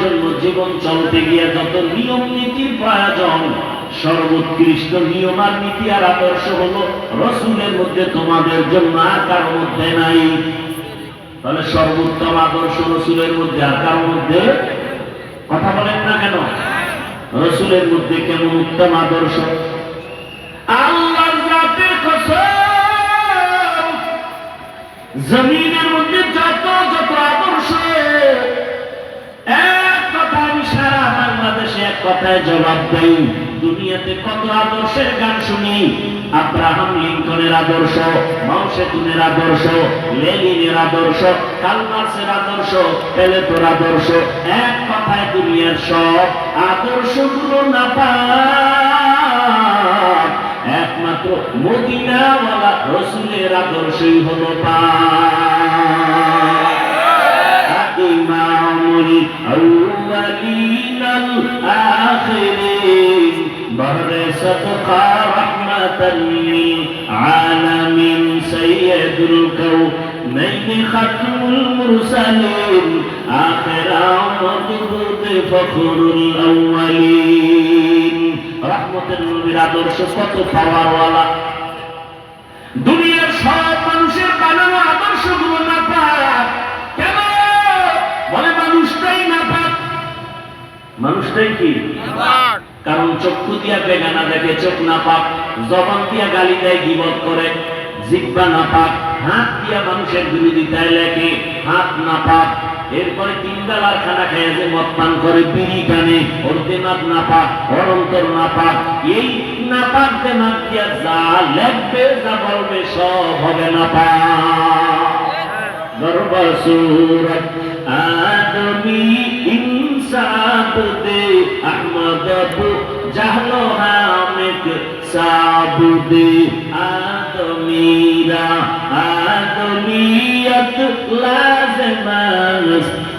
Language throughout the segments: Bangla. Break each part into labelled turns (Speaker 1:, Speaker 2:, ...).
Speaker 1: জন্য জীবন চলতে গিয়ে যত নিয়ম নীতির প্রয়োজন, সর্বোৎকৃষ্ট নিয়ম আর নীতি আর আদর্শ হলো রসুলের মধ্যে তোমাদের জন্য আর কারোর মধ্যে নাই। তাহলে সর্বোত্তম আদর্শ রসুলের মধ্যে আর কারোর মধ্যে? কথা বলেন না কেন? রসুলের মধ্যে কেমন উত্তম আদর্শ? আল্লাহ জমিনের বাংলাদেশে এক কথায় জবাব দেই, দুনিয়াতে কত আদর্শের গান শুনি? আব্রাহাম লিঙ্কনের আদর্শ, মাউসেতুনের আদর্শ লেলিনের আদর্শ, কালমার্সের আদর্শ পেলেটোর আদর্শ, এক কথায় দুনিয়ার সব আদর্শগুলো না পাক। একমাত্র মদিনাওয়ালা রসুলের আদর্শই হলো পাক। ইমামুল আল্লাহ الأولين الآخرين بر صدقا رحمة للعالمين سيد الكونين ختم المرسلين آخر مضبوط فخر الأولين رحمة النبي আদর্শ কত পাওয়ারওয়ালা দুনিয়ার সব মানুষের বানানো আদর্শগুলো না পাক কেন বলে মানুষটাই না পাক মানুষটাই কি? কারণ চক্ষু দিয়া বেগানা দেখে চোখ না পাক জবান দিয়া গালি দেয় গিবত করে। জিব্বা না পাক হাত দিয়া মানুষের বিরোধিতায় লেখে হাত না পাক। এরপরে তিন বেলার খানা খেয়ে যে মদ পান করে বিড়ি কানে ওর না পাক ওর অন্তর না পাক। এই না পাক দিয়া যা লেখবে যা বলবে সব হবে না পাক। গর্ব সুরত আদমি দে আহমদ জাহলো সাবুদে আদমিরা, আদমিয়ত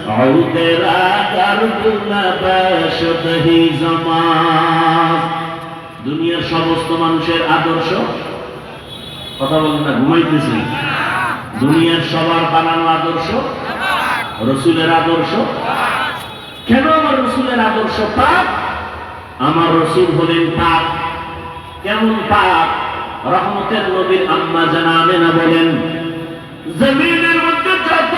Speaker 1: আউদেরা দুনিয়ার সমস্ত মানুষের আদর্শ? কথা বলেন না, ঘুমাইতেছি। দুনিয়ার সবার বানানো আদর্শ? রসুলের আদর্শ? কেন আমার রসুলের আদর্শ পাক আমার রসুল হলেন পাক কেমন পাক রহমতের নবীর আম্মা জানা না বলেন, জমিনের মধ্যে যত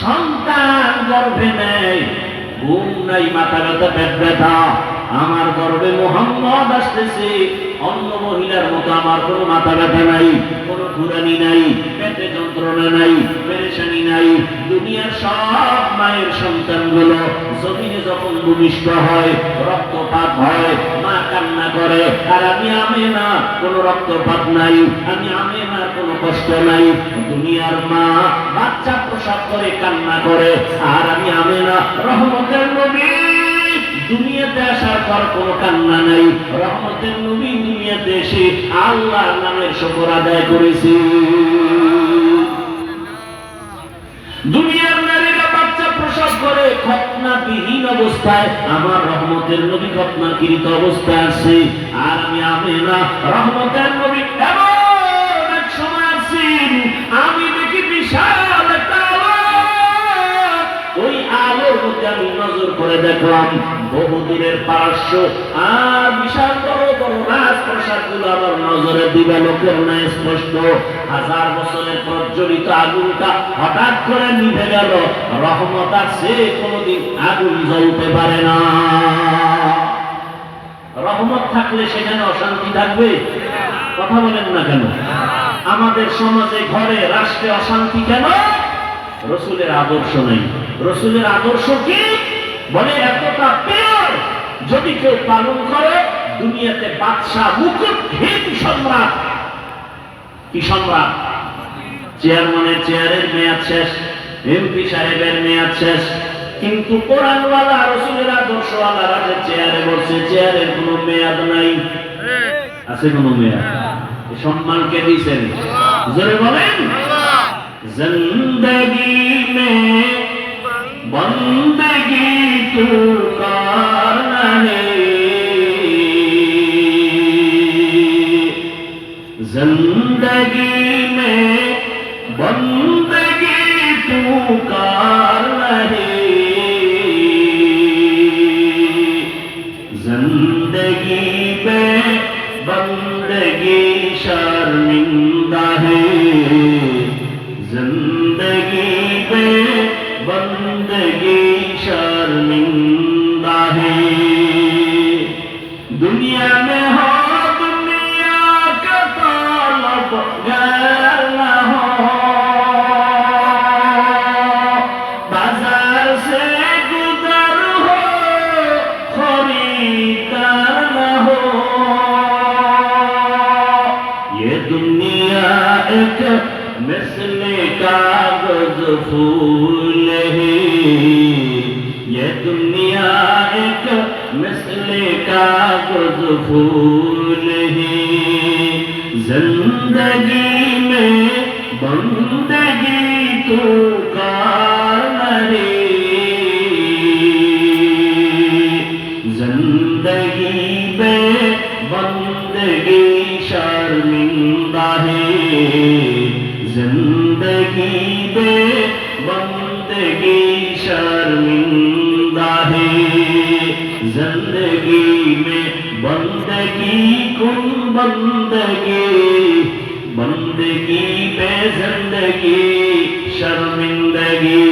Speaker 1: সন্তান গর্ভে নেয় ঘুম নাই, মাথা ব্যথা ব্যথা, আমার গর্বে মোহাম্মদ আসতেছে অন্য মহিলার মতো আমার কোনো মাথা ব্যথা নাই, কোনো ঘুরানি নাই, পেটে যন্ত্রণা নাই, পেরেশানি নাই। দুনিয়ার সব মায়ের সন্তানগুলো জমিনে যখন ভূমিষ্ঠ হয়, রক্তপাত হয়, মা কান্না করে, আর আমি আমে না কোনো রক্তপাত নাই, আমি আমে না কোনো কষ্ট নাই। দুনিয়ার মা বাচ্চা প্রসাদ করে, কান্না করে, আর আমি আমে না রহমতের নবী। দুনিয়াতে আসার পর কোনো কান্না নাই। রহমতের নবী দুনিয়াতে এসে আল্লাহর নামের শকর আদায় করেছে। দুনিয়ার নারীরা বাচ্চা প্রসব করে খতনাবিহীন অবস্থায়, আমার রহমতের নবী খতনাকৃত অবস্থায় আছে। আর আমি আমেনা, রহমতের নবী এমন এক সময় আছি। আমি দেখি বিশাল ওই মধ্যে আমি নজর করে দেখলাম বহুদূরের পার্শ্ব আর বিশাল বড় বড় রাজপ্রসাদগুলো আমার নজরে দিবে, লোকের ন্যায় স্পষ্ট। হাজার বছরের প্রজ্বলিত আগুনটা হঠাৎ করে নিভে গেল। রহমত আর সে কোনোদিন আগুন জ্বলতে পারে না। রহমত থাকলে সেখানে অশান্তি থাকবে? কথা বলেন না কেন? আমাদের সমাজে ঘরে, রাষ্ট্রে অশান্তি কেন? রসুলের আদর্শ নেই। রসুলের আদর্শ কি? বলে এতটা পিওর যদি কেউ পালন করে দুনিয়াতে বাদশাহ মুকুটহীন সম্রাট। কি সম্রাট? চেয়ারম্যানের চেয়ারের মেয়াদ শেষ এমপি সাহেবের মেয়াদ শেষ। কিন্তু কোরআনওয়ালা রসুলের চেয়ারে বসে চেয়ারের কোনো মেয়াদ নাই। আছে কোনো মেয়াদ? এই সম্মান কে দিয়েছেন। জোরে বলেন। ज़िंदगी में बंदगी तू ज़िंदगी में बंदगी तू कर दुनिया एक मिसल कागज़ फूल ये दुनिया एक मिसल कागज़ फूल ज़िंदगी में बंदगी तू कार ज़िंदगी जिंदगी में बंदगी शर्मिंदा है जिंदगी में बंदगी कुन बंदगी बंदगी में जिंदगी शर्मिंदगी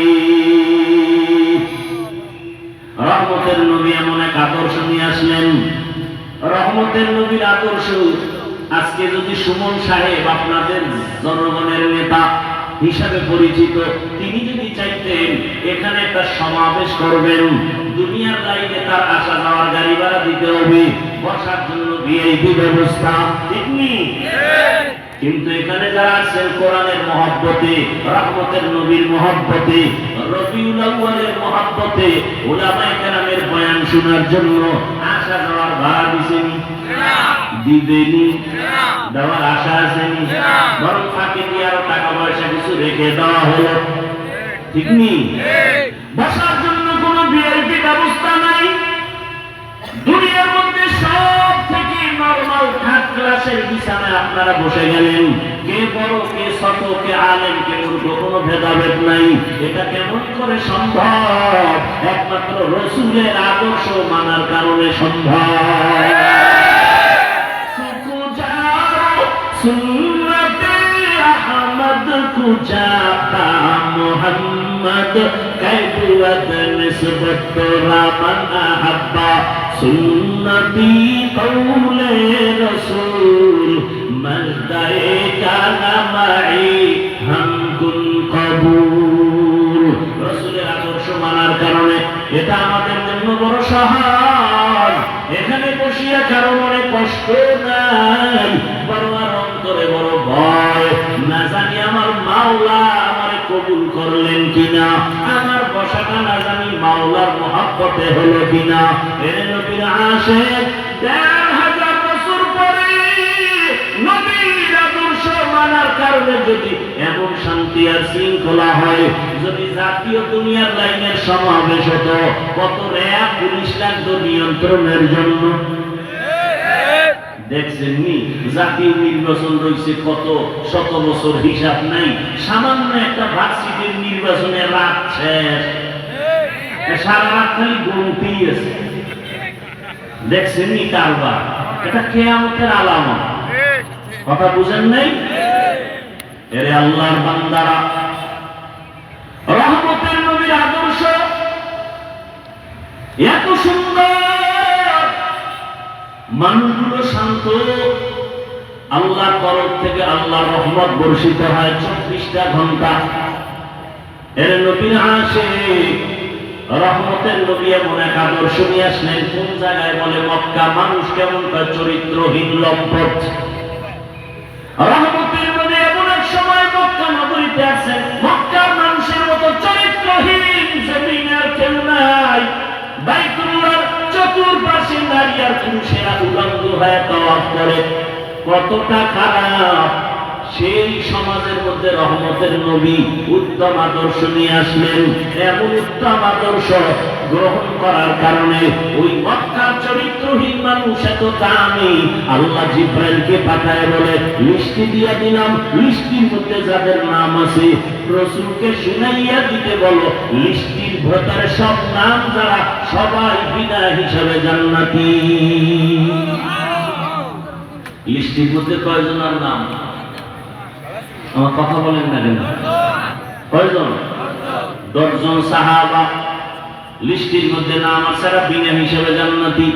Speaker 1: রহমতের নবী এমন এক আদর্শ নিয়ে আসলেন রহমতের নবীর আদর্শ আজকে যদি সুমন সাহেব আপনাদের জনগণের নেতা হিসাবে পরিচিত। তিনি যদি চাইতেন এখানে একটা সমাবেশ করবেন। দুনিয়ার লাইনে তার আসা যাওয়ার গাড়ি ভাড়া দিতে হবে। বসার জন্য ভিআইপি ব্যবস্থা ঠিক কিন্তু এখানে যারা আছেন কোরআনের মহব্বতে রহমতের নবীর মহব্বতে রবিউল আউয়ালের মহব্বতে ওলামায়ে কেরামের বয়ান শোনার জন্য আসা যাওয়ার ভাড়া দিছেনি। দিবেনি দেওয়ার আশা আছেনি বরং ফাঁকে দিয়ে আরও টাকা পয়সা কিছু রেখে দেওয়া হলো। ঠিক নেই বসার জন্য কোনো ভিআইপি ব্যবস্থা নাই। দুনিয়ার মধ্যে সব থেকে নরমাল থার্ড ক্লাসের বিছানায় আপনারা বসে গেলেন। কে বড় কে ছোট কে আলেম কে মূর্খ কোনো ভেদাভেদ নাই। এটা কেমন করে সম্ভব? একমাত্র রসুলের আদর্শ মানার কারণে সম্ভব। সুন্নতে আহমদ কুজাতা মোহাম্মদ कैफियत निस्बत तोरा मन अहब्बा सुन्नती कौल रसूल मजदाए काना माई हम कुन কবুল রসুলের আদর্শ মানার কারণে এটা আমাদের জন্য বড় সহায় এখানে বসিয়া কারো মনে কষ্ট নাই কবুল করলেন কিনা? আমার বসাটা না জানি মাওলার মহাব্বতে হলো কিনা? এর আসে জাতীয় দুনিয়ার লাইনের সমাবেশ হতো, কত র্যাব পুলিশ লাগতো নিয়ন্ত্রণের জন্য? দেখছেন নি? জাতীয় নির্বাচন রয়েছে কত? শত বছর হিসাব নাই। সামান্য একটা ভার্সিটির নির্বাচনের রাত শেষ। সারা রাত খালি আছে। দেখছেননি কারবার? এটা কেয়ামতের আলামত। কথা বুঝেন নাই? এরে আল্লাহর বান্দারা। রহমতের নবীর আদর্শ। এত সুন্দর। মানুষগুলো শান্ত। আল্লাহর তরফ থেকে আল্লাহর রহমত বর্ষিত হয় চব্বিশটা ঘণ্টা। এর নবীর আসে, রহমতের নবী এমন এক আদর্শ নিয়ে আসলেন, কোন জায়গায় বলে মক্কা? মানুষ কেমন তার চরিত্রহীন লম্পট? রহমতের নবী এমন এক সময় মক্কা নগরীতে আছেন পুরুষেরা উলঙ্গ হয়ে তওয়াফ করে। কতটা খারাপ? সেই সমাজের মধ্যে রহমতের নবী উত্তম আদর্শ নিয়ে আসলেন। এমন উত্তম আদর্শ গ্রহণ করার কারণে ওই মক্কার চরিত্রহীন মানুষ এত দামি। আল্লাহ জিব্রাইলকে পাঠায় বলে, লিস্টি দিয়া দিলাম। লিস্টির মধ্যে যাদের নাম আছে, রসুলকে শুনাইয়া দিতে বলো। লিস্টির ভেতরে সব নাম যারা সবাই বিনা হিসাবে জান্নাতি। লিস্টির মধ্যে কয়জনের নাম? আমার কথা বলেন না কেন? কয়জন? দশজন সাহাবা লিস্টির মধ্যে নাম আছে বিনা হিসেবে জান্নাতি।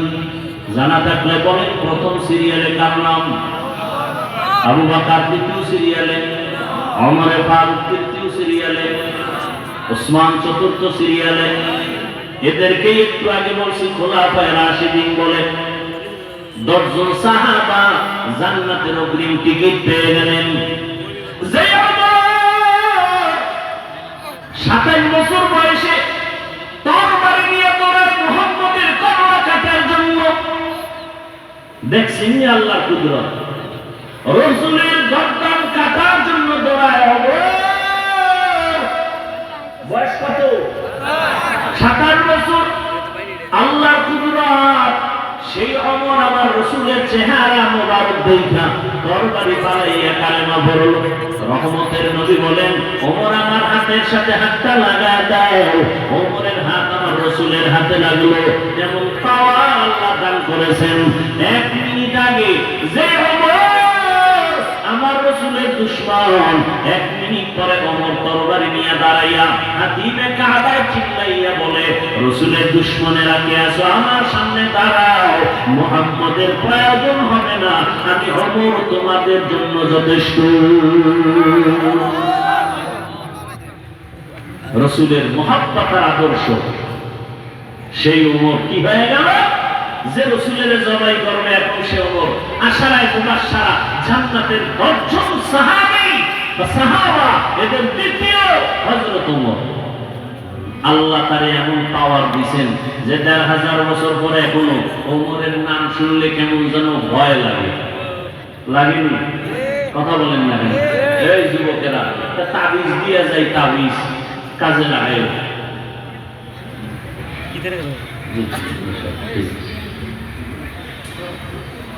Speaker 1: জানা থাকলে বলেন, প্রথম সিরিয়ালে কার নাম? আবু বাকার তৃতীয় সিরিয়ালে অমরে ফারুক তৃতীয় সিরিয়ালে, ওসমান চতুর্থ সিরিয়ালে। এদেরকে একটু আগে বলছি খোলা পায় রাশিদিন বলে, দশজন সাহাবা জান্নাতের অগ্রিম টিকিট পেয়ে গেলেন। দেখছেন আল্লাহ কুদরত। রসুলের গর্দান কাটার জন্য দৌড়ায় হবে বয়স কত? বছর। আল্লাহর কুদরত, সেই অমর আমার রসুলের চেহারা মোবারক দেখা। পালাইয়া কালেমা রহমতের নবী বলেন ওমর আমার হাতের সাথে হাতটা লাগা দাও। ওমরের হাত আমার রসুলের হাতে লাগল। দান করেছেন। এক মিনিট আগে যে আমার রসুলের দুশ্মন, এক মিনিট পরে অমর তরবারি নিয়ে দাঁড়াইয়া কাবায় চিল্লাইয়া বলে, রসুলের দুশ্মনেরা কে আমার সামনে দাঁড়াও। মোহাম্মদের প্রয়োজন হবে না। আমি অমর তোমাদের জন্য যথেষ্ট। রসুলের মহাত্মাতার আদর্শ। সেই উমর কি হয়ে গেল? যে রসুলের জবাই করবে এখন সে ওমর আশারায় তোমার সারা জান্নাতের দশজন সাহাবি বা সাহাবা এদের দ্বিতীয় হজরত ওমর আল্লাহ তারে এমন পাওয়ার দিছেন যে দেড় হাজার বছর পরে এখনও ওমরের নাম শুনলে কেমন যেন ভয় লাগে। লাগেনি? কথা বলেন না কেন? এই যুবকেরা তা তাবিজ দিয়ে যায় তাবিজ কাজে লাগাই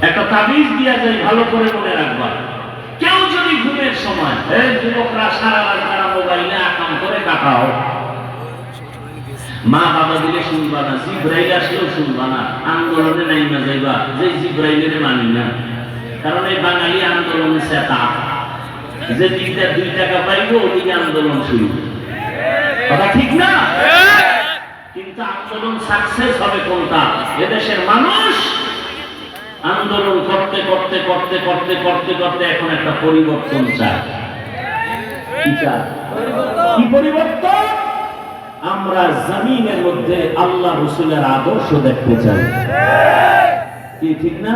Speaker 1: একটা তাবিজ দিয়া যায় ভালো করে মনে রাখবা। কেউ যদি ঘুমের সময় এই যুবকরা সারা রাত তারা মোবাইলে আকাম করে কাটাও। মা বাবা দিলে শুনবা না জিব্রাইল আসলেও শুনবা না আন্দোলনে নাই না যাইবা যে জিব্রাইলের মানি না। কারণ এই বাঙালি আন্দোলনে সেতা। যে দিকটা দুই টাকা পাইবো ওদিকে আন্দোলন শুরু। কথা ঠিক না? কিন্তু আন্দোলন সাকসেস হবে কোনটা? এদেশের মানুষ আন্দোলন করতে করতে করতে করতে করতে করতে এখন একটা পরিবর্তন চায় কি পরিবর্তন? আমরা জমিনের মধ্যে আল্লাহ রসুলের আদর্শ দেখতে চাই। কি ঠিক না?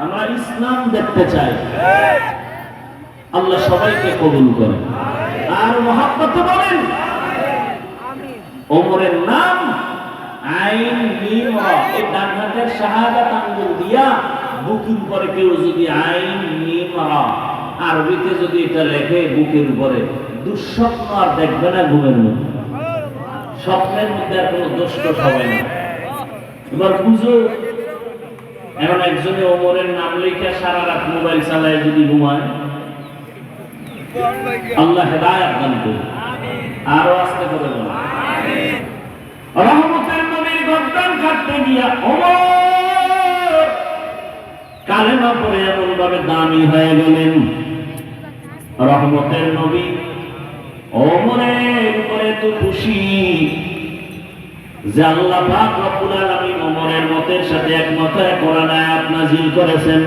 Speaker 1: আমরা ইসলাম দেখতে চাই। আল্লাহ সবাইকে কবুল করে আর মহাব্বত বলেন ওমরের নাম আইন। এই ডান হাতের শাহাদাত আঙ্গুল দিয়া বুকের উপরে কেউ যদি আইন মিম আরবিতে যদি এটা লেখে বুকের উপরে দুঃস্বপ্ন আর দেখবে না ঘুমের মধ্যে। স্বপ্নের মধ্যে আর কোনো দোষ টোষ হবে না। এবার বুঝো এখন একজনে ওমরের নাম লেখা সারা রাত মোবাইল চালায় যদি ঘুমায় আল্লাহ হেদায়াত দান করুন। আরও আসতে করে বলো। রহমতের নবীর গর্দান কাটতে গিয়া ওমর কালেমা পরে এমন ভাবে দামি হয়ে গেলেন। রহমতের নবী উপরে তো খুশি যে আল্লাহ পাক রব্বুল আলামিন ওমরের মতের সাথে একমত কোরআন আয়াত নাযিল করেছেন।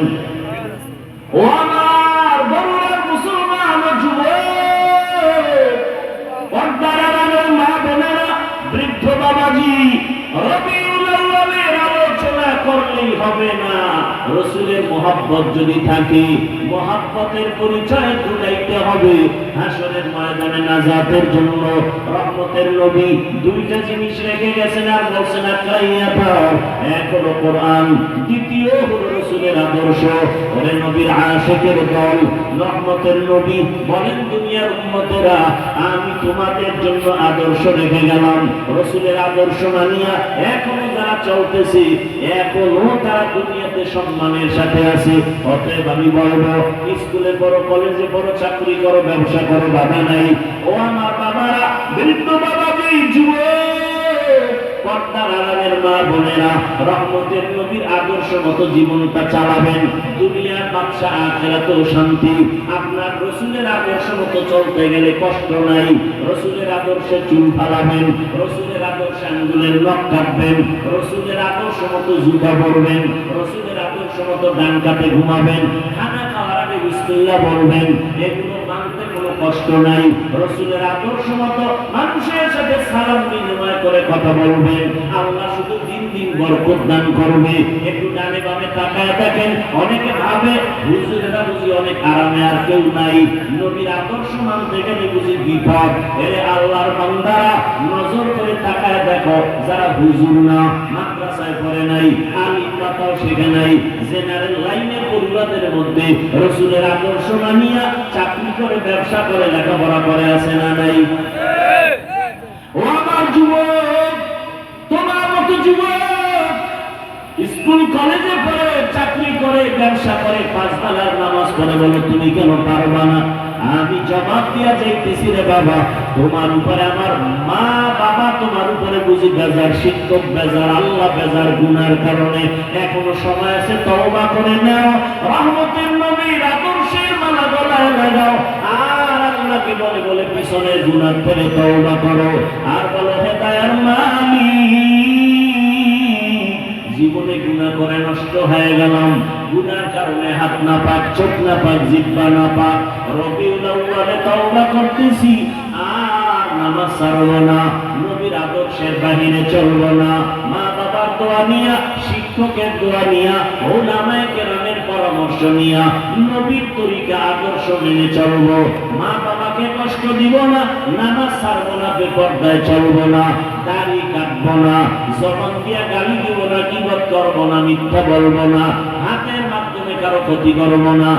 Speaker 1: ও হবে না। রসুলের মহাব্বত যদি থাকে, মহাব্বতের পরিচয় দুটাইতে হবে। হাসরের ময়দানে না নাজাতের জন্য রহমতের নবী দুইটা জিনিস রেখে গেছেন আর বলছেন এক হলো কোরআন দ্বিতীয় হলো রসুলের আদর্শ, ওরে নবীর আশেকের দল, রহমতের নবী, বলেন দুনিয়ার উম্মতেরা, আমি তোমাদের জন্য আদর্শ রেখে গেলাম। রসুলের আদর্শ মানিয়া এখনও যারা চলতেছে, এখনও তারা দুনিয়াতে সম্মানের সাথে আছে। অতএব আমি বলব, স্কুলে পড়ো, কলেজে পড়ো, চাকরি করো, ব্যবসা করো, বাধা নাই। ও আমার বাবারা, বৃদ্ধ বাবা যুবক পর্দার আড়ালের মা বোনেরা রহমতের নবীর আদর্শ মতো জীবনটা চালাবেন। দুনিয়ার বাদশা আখেরাতেও শান্তি। আপনার রসুলের আদর্শ মতো চলতে গেলে কষ্ট নাই। রসুলের আদর্শে চুল ফালাবেন। রসুলের আদর্শে আঙ্গুলের নখ কাটবেন। রসুলের আদর্শ মতো জুতা পরবেন। রসুলের আদর্শ মতো ডান কাটে ঘুমাবেন। খানা খাওয়ার আগে বিসমিল্লাহ বলবেন। এগুলো কষ্ট নাই। রসুলের আদর্শ মতো মানুষের সাথে সালাম বিনিময় করে কথা বলবেন আল্লাহ শুধু দিন দিন বরকত দান করবে। একটু ডানে বামে তাকায় দেখেন, অনেকে ভাবে হুজুরেরা বুঝি অনেক আরামে আর কেউ নাই। নবীর আদর্শ মানতে গেলে বুঝি বিপদ। এরে আল্লাহর বান্দারা, নজর করে তাকায় দেখো, যারা হুজুর না, মাদ্রাসায় পড়ে নাই। আলিম পাতাও শেখে নাই। জেনারেল লাইনের পরিবারের মধ্যে রসুলের আদর্শ মানিয়া চাকরি করে, ব্যবসা করে, লেখাপড়া করে আছে না নাই? ও আমার যুবক, তোমার মতো যুবক, স্কুল, কলেজে পড়ে, চাকরি করে, ব্যবসা করে, পাঁচ বেলার নামাজ পড়ে বলে, তুমি কেন পারবা না? আমি জবাব দিয়া যাইতেছি রে বাবা, তোমার উপরে আমার মা বাবা তোমার উপরে বুঝি বেজার শিক্ষক, বেজার আল্লাহ, বেজার গুনার কারণে এখনও সময় আছে, তওবা করে নাও, রহমতের নবীর আদর্শের মালা গলায় লাগাও। আর আল্লাহকে বলে বলে পিছনে গুনার ফেলে তওবা করো। আর বলো হেদায়ার মালিক জীবনে গুণা করে নষ্ট হয়ে গেলাম। গুনার কারণে হাত না পাক, চোখ না পাক, জিব্বা না পাক আউয়ালে তওবা করতেছি। আর নামাজ ছাড়বো না, নবীর আদর্শের বাহিরে চলবো না। মা বাবার দোয়া নিয়া, শিক্ষকের দোয়া নিয়া, ওলামায়ে কেরামের পরামর্শ নিয়া, নবীর তরিকা আদর্শ মেনে চলবো। মা বাবাকে কষ্ট দিব না, নামাজ ছাড়বো না, বেপর্দায় চলবো না, দাড়ি কাটবো না, জবান দিয়া গালি দিব না কিবত করব না, মিথ্যা বলব না হাতের কারও ক্ষতি করব না।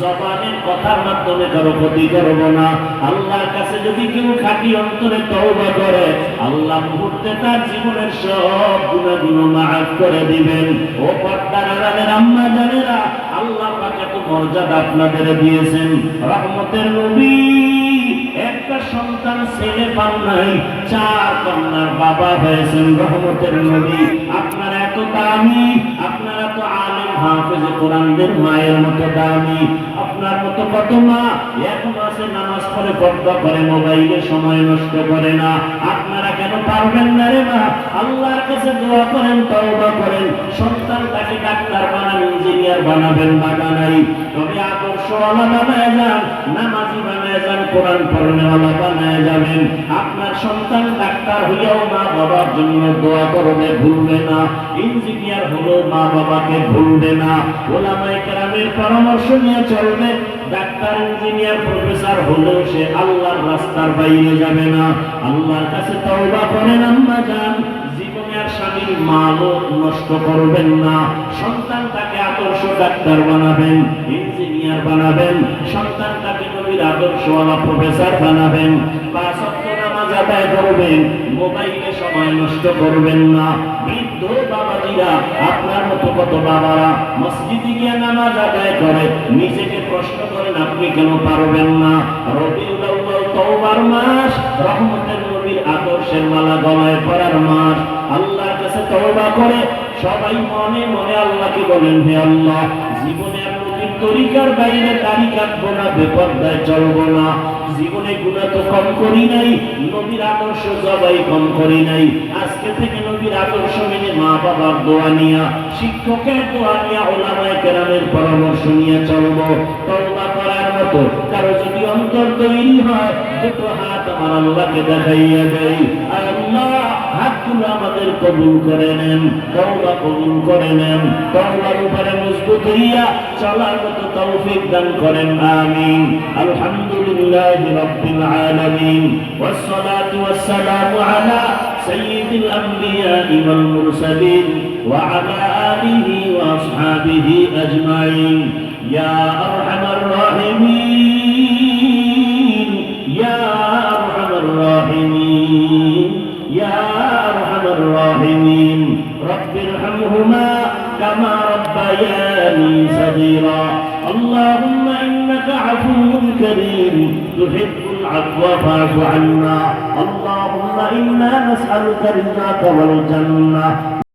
Speaker 1: জবানের কথার মাধ্যমে কারও ক্ষতি করব না। আল্লাহর কাছে যদি কেউ খাঁটি অন্তরে তওবা করে, আল্লাহ মুহূর্তে তার জীবনের সব গুণাগুলো মাফ করে দিবেন। ও পর্দার আড়ালের আম্মা জানেরা, আল্লাহ পাক এত মর্যাদা আপনাদের দিয়েছেন। রহমতের নবী, একটা সন্তান ছেলে পান নাই, চার কন্যার বাবা হয়েছেন রহমতের নবী। আপনারা এত দামি, আপনারা তো কোরআনদের মায়ের মতো দামি। আপনার মতো কত মা? এক মাসে নামাজ পড়ে পর্দা করে, মোবাইলে সময় নষ্ট করে না। আপনারা পারবেন না রে মা। আল্লাহর কাছে দোয়া করেন, তওবা করেন। সন্তানটাকে ডাক্তার বানান, ইঞ্জিনিয়ার বানাবেন বাধা নাই তবে আদর্শওয়ালা বানায় যান, নামাজি বানায় যান, কোরআন পড়নেওয়ালা বানায় যাবেন। আপনার সন্তান ডাক্তার হইয়াও মা বাবার জন্য দোয়া করবে, ভুলবে না। ইঞ্জিনিয়ার হলেও মা বাবাকে ভুলবে না। ওলামায়ে কেরামের পরামর্শ নিয়ে চলবে। ডাক্তার ইঞ্জিনিয়ার প্রফেসর হলেও সে আল্লাহর রাস্তার বাইরে যাবে না। আল্লাহর কাছে তওবা করেন আম্মা যান। জীবনে স্বামীর মালও নষ্ট করবেন না। সন্তানটাকে আদর্শ ডাক্তার বানাবেন, ইঞ্জিনিয়ার বানাবেন সন্তানটাকে নবীর আদর্শওয়ালা প্রফেসর বানাবেন। পাঁচ ওয়াক্ত নামাজ আদায় করবেন, মোবাইলে সময় নষ্ট করবেন না। আদর্শের মালা গলায় পরার মাস। আল্লাহর কাছে তওবা করে, সবাই মনে মনে আল্লাহকে বলেন, হে আল্লাহ, জীবনে তরিকার বাইরে দাড়ি কাটবো না, বেপর্দায় চলবো না। জীবনে গুণা তো কম করি নাই, নবীর আদর্শ জবাই কম করি নাই। আজকে থেকে নবীর আদর্শ মেনে মা বাবার দোয়া নিয়া, শিক্ষকের দোয়া নিয়া ওলামায় কেরামের পরামর্শ নিয়ে চলবো। তওবা করার মতো কারও যদি অন্তর তৈরি হয়, দুটো হাত আমার আল্লাহকে দেখাইয়া দেয় আর আল্লাহ হাতগুলো আমাদের কবুল করে নেন তওবা কবুল করে নেন তওবার উপরে মজবুত হইয়া চলার মতো তৌফিক দান করেন আমিন আলহামদুলিল্লাহ রাব্বিল আলামিন والصلاه والسلام على سيد الانبياء والمرسلين وعلى اله واصحابه اجمعين يا ارحم الراحمين يا ارحمهما كما ربياني صغيرا. اللهم إنك عفو كريم تحب العفو فاعف عنا. اللهم إنا نسألك رضاك والجنة.